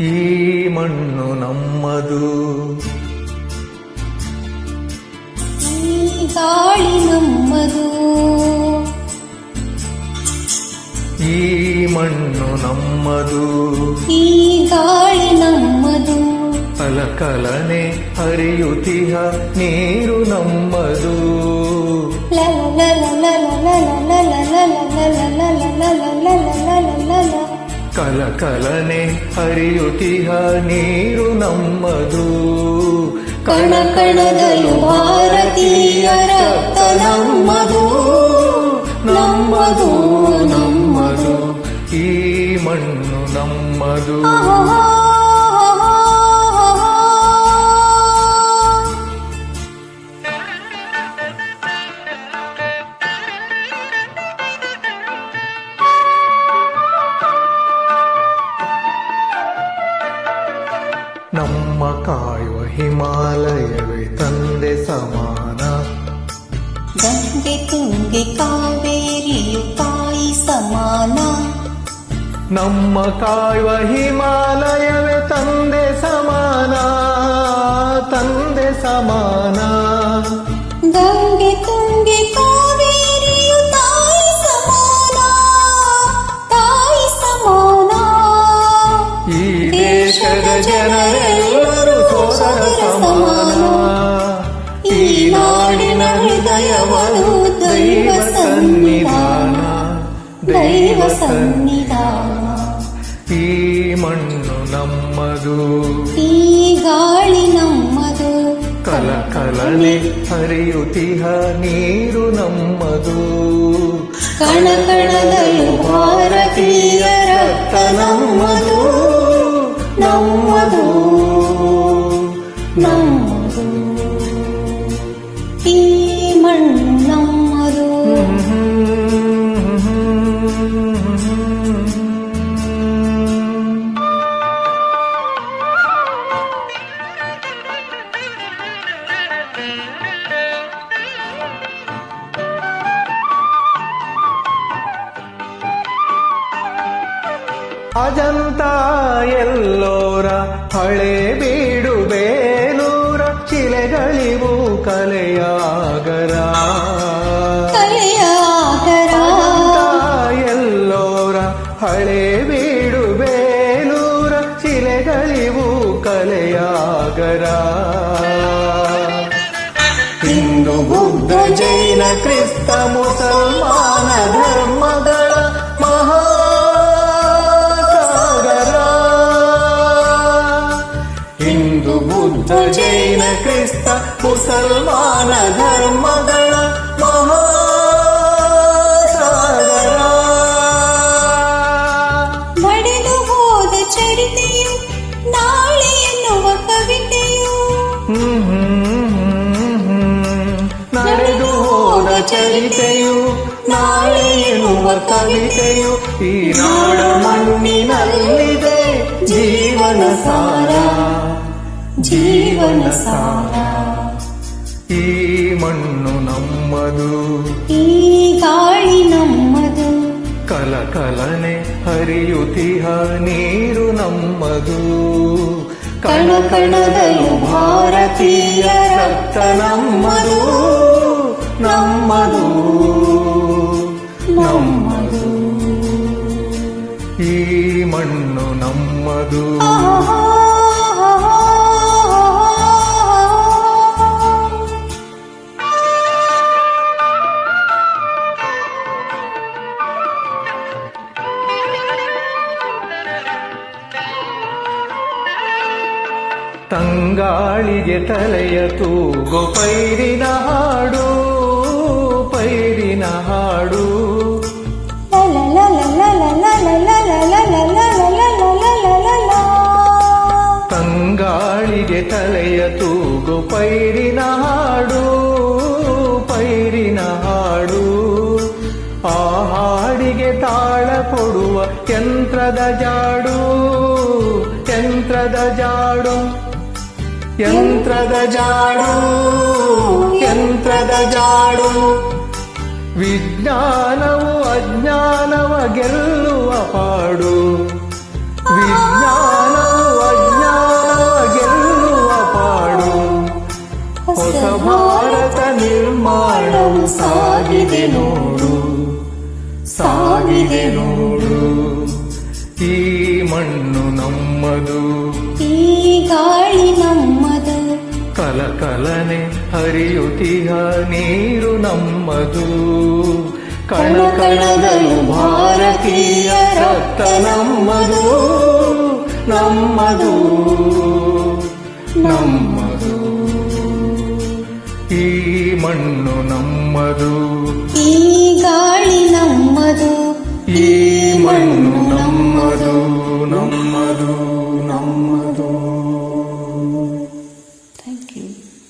ಈ ಮಣ್ಣು ನಮ್ಮದು ಈ ಗಾಳಿ ನಮ್ಮದು ಈ ಮಣ್ಣು ನಮ್ಮದು ಈ ಗಾಳಿ ನಮ್ಮದು ಕಲಕಲನೆ ಹರಿಯುತಿಹ ನೀರು ನಮ್ಮದು ಲ ಲ ಲ ಲ ಲ ಲ ಲ ಲ ಕಲಕಲನೆ ಹರಿಯುತಿಹ ನೀರು ನಮ್ಮದು. ಕಣ ಕಣದಲ್ಲೂ ಭಾರತೀಯ ರಕ್ತ ನಮ್ಮದು. ನಮ್ಮದು ನಮ್ಮದು. ಈ ಮಣ್ಣು ನಮ್ಮದು. ನಮ್ಮ ಕಾಯುವ ಹಿಮಾಲಯವೇ ತಂದೆ ಸಮಾನ. ಗಂಗೆ ತುಂಗೆ ಕಾವೇರಿಯು ತಾಯಿ ಸಮಾನ. ನಮ್ಮ ಕಾಯುವ ಹಿಮಾಲಯವೇ ತಂದೆ ಸಮಾನ ತಂದೆ ಸಮಾನ. ಮಣ್ಣು ನಮ್ಮದು. ಈ ಗಾಳಿ ನಮ್ಮದು. ಕಲಕಲನೆ ಹರಿಯುತಿಹ ನೀರು ನಮ್ಮದು. ಕಣ ಕಣದಲ್ಲೂ ಭಾರತೀಯ ರಕ್ತ ನಮ್ಮದು. ನಮ್ಮದು. ನಮ್ಮದು. ಈ ಮಣ್ಣು ಅಜಂತ ಎಲ್ಲೋರ ಹಳೆ ಬೀಡು ಬೇಲೂರ ಶಿಲೆಗಳಿವು ಕಲೆಯಾಗರ ಕಲೆಯ ಆಗರ ಅಜಂತ ಎಲ್ಲೋರ ಹಳೆ ಬೀಡು ಬೇಲೂರ ಶಿಲೆಗಳಿವು ಕಲೆಯಾಗರ ಹಿಂದೂ ಬುದ್ಧ ಜೈನ ಕ್ರಿಸ್ತ ಮುಸಲ್ಮಾನ ಧರ್ಮಗಳ ಬುದ್ಧ ಜೈನ ಕ್ರಿಸ್ತ ಮುಸಲ್ಮಾನ ಧರ್ಮಗಳ ಮಹಾಸಾಗರ. ನಡೆದು ಹೋದ ಚರಿತೆಯು ನಾಳೆ ಎನ್ನುವ ಕವಿತೆಯು. ನಡೆದು ಹೋದ ಚರಿತೆಯು ನಾಳೆ ಎನ್ನುವ ಕವಿತೆಯು ಈ ನಾಡ ಮಣ್ಣಿನಲ್ಲಿದೆ ಜೀವನ ಸಾರ. ಜೀವನ ಸಾರ ಈ ಮಣ್ಣು ನಮ್ಮದು. ಈ ಗಾಳಿ ನಮ್ಮದು. ಕಲಕಲನೆ ಹರಿಯುತಿಹ ನೀರು ನಮ್ಮದು. ಕಣ ಕಣದಲ್ಲೂ ಭಾರತೀಯ ರಕ್ತ ನಮ್ಮದು. ನಮ್ಮದು. ನಮ್ಮದು. ಈ ಮಣ್ಣು ನಮ್ಮದು. ತಂಗಾಳಿಗೆ ತಲೆಯ ತೂಗು ಪೈರಿನ ಹಾಡು ಪೈರಿನ ಹಾಡು. ತಂಗಾಳಿಗೆ ತಲೆಯ ತೂಗು ಪೈರಿನ ಹಾಡು ಪೈರಿನ ಹಾಡು. ಆ ಹಾಡಿಗೆ ತಾಳ ಕೊಡುವ ಯಂತ್ರದ ಜಾಡು ಯಂತ್ರದ ಜಾಡು. ಯಂತ್ರದ ಜಾಡು ಯಂತ್ರದ ಜಾಡು. ವಿಜ್ಞಾನವು ಅಜ್ಞಾನವ ಗೆಲ್ಲುವ ಪಾಡು. ವಿಜ್ಞಾನವು ಅಜ್ಞಾನವ ಗೆಲ್ಲುವ ಪಾಡು. ಹೊಸ ಭಾರತ ನಿರ್ಮಾಣವು ಸಾಗಿದೆ ನೋಡು. ಸಾಗಿದೆ ನೋಡು. ಈ ಮಣ್ಣು ನಮ್ಮದು. ಕಲಕಲನೆ ಹರಿಯುತಿಹ ನೀರು ನಮ್ಮದು. ಕಣ ಕಣದಲು ಭಾರತೀಯ ರಕ್ತ ನಮ್ಮದು ನಮ್ಮದು ನಮ್ಮದು. ಈ ಮಣ್ಣು ನಮ್ಮದು.